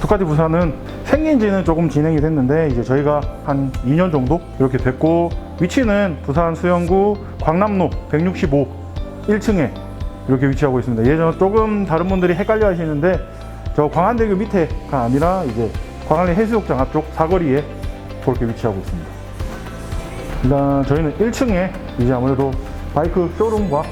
두카티 부산은 생긴 지는 조금 진행이 됐는데 이제 저희가 한 2년 정도 이렇게 됐고 위치는 부산 수영구 광남로 165 1층에 이렇게 위치하고 있습니다. 예전 조금 다른 분들이 헷갈려 하시는데 저 광안대교 밑에가 아니라 이제 광안리 해수욕장 앞쪽 사거리에 그렇게 위치하고 있습니다. 일단 저희는 1층에 이제 아무래도 바이크 쇼룸과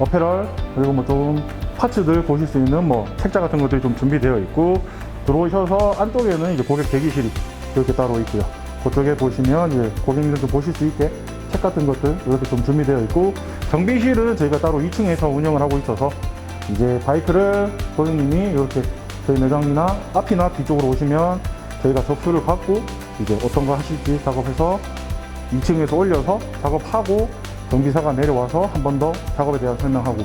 어페럴 그리고 뭐 좀 파츠들 보실 수 있는 뭐 책자 같은 것들이 좀 준비되어 있고 들어오셔서 안쪽에는 이제 고객 대기실이 이렇게 따로 있고요. 그쪽에 보시면 이제 고객님들도 보실 수 있게 책 같은 것들 이렇게 좀 준비되어 있고 정비실은 저희가 따로 2층에서 운영을 하고 있어서 이제 바이크를 고객님이 이렇게 저희 매장이나 앞이나 뒤쪽으로 오시면 저희가 접수를 받고 이제 어떤 거 하실지 작업해서 2층에서 올려서 작업하고 정비사가 내려와서 한 번 더 작업에 대한 설명하고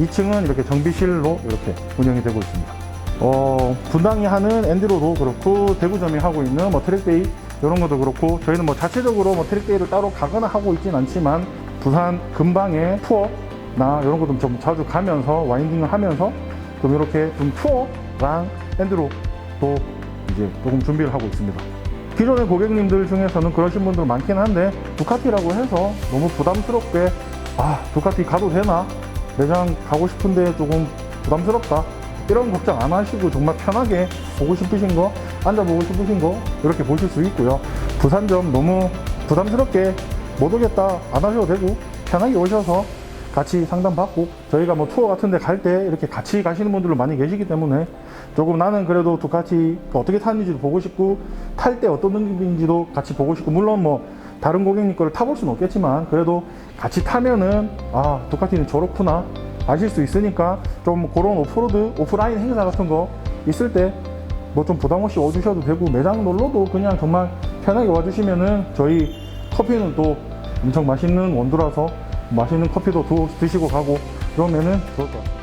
2층은 이렇게 정비실로 이렇게 운영이 되고 있습니다. 어, 분당이 하는 엔드로도 그렇고 대구점이 하고 있는 뭐 트랙데이 이런 것도 그렇고 저희는 뭐 자체적으로 뭐 트랙데이를 따로 가거나 하고 있진 않지만 부산 근방의 투어나 이런 것도 좀 자주 가면서 와인딩을 하면서 좀 이렇게 좀 투어랑 엔드로도 이제 조금 준비를 하고 있습니다. 기존의 고객님들 중에서는 그러신 분들 많긴 한데 두카티라고 해서 너무 부담스럽게 아 두카티 가도 되나 매장 가고 싶은데 조금 부담스럽다. 이런 걱정 안 하시고 정말 편하게 보고 싶으신 거 앉아보고 싶으신 거 이렇게 보실 수 있고요. 부산점 너무 부담스럽게 못 오겠다 안 하셔도 되고 편하게 오셔서 같이 상담받고 저희가 뭐 투어 같은 데 갈 때 이렇게 같이 가시는 분들도 많이 계시기 때문에 조금 나는 그래도 두카티 어떻게 타는지도 보고 싶고 탈 때 어떤 느낌인지도 같이 보고 싶고 물론 뭐 다른 고객님 거를 타볼 수는 없겠지만 그래도 같이 타면은 아 두카티는 저렇구나 아실 수 있으니까 좀 그런 오프로드 오프라인 행사 같은 거 있을 때 뭐 좀 부담 없이 와주셔도 되고 매장 놀러도 그냥 정말 편하게 와주시면은 저희 커피는 또 엄청 맛있는 원두라서 맛있는 커피도 두- 드시고 가고 그러면은 좋을 것 같아요.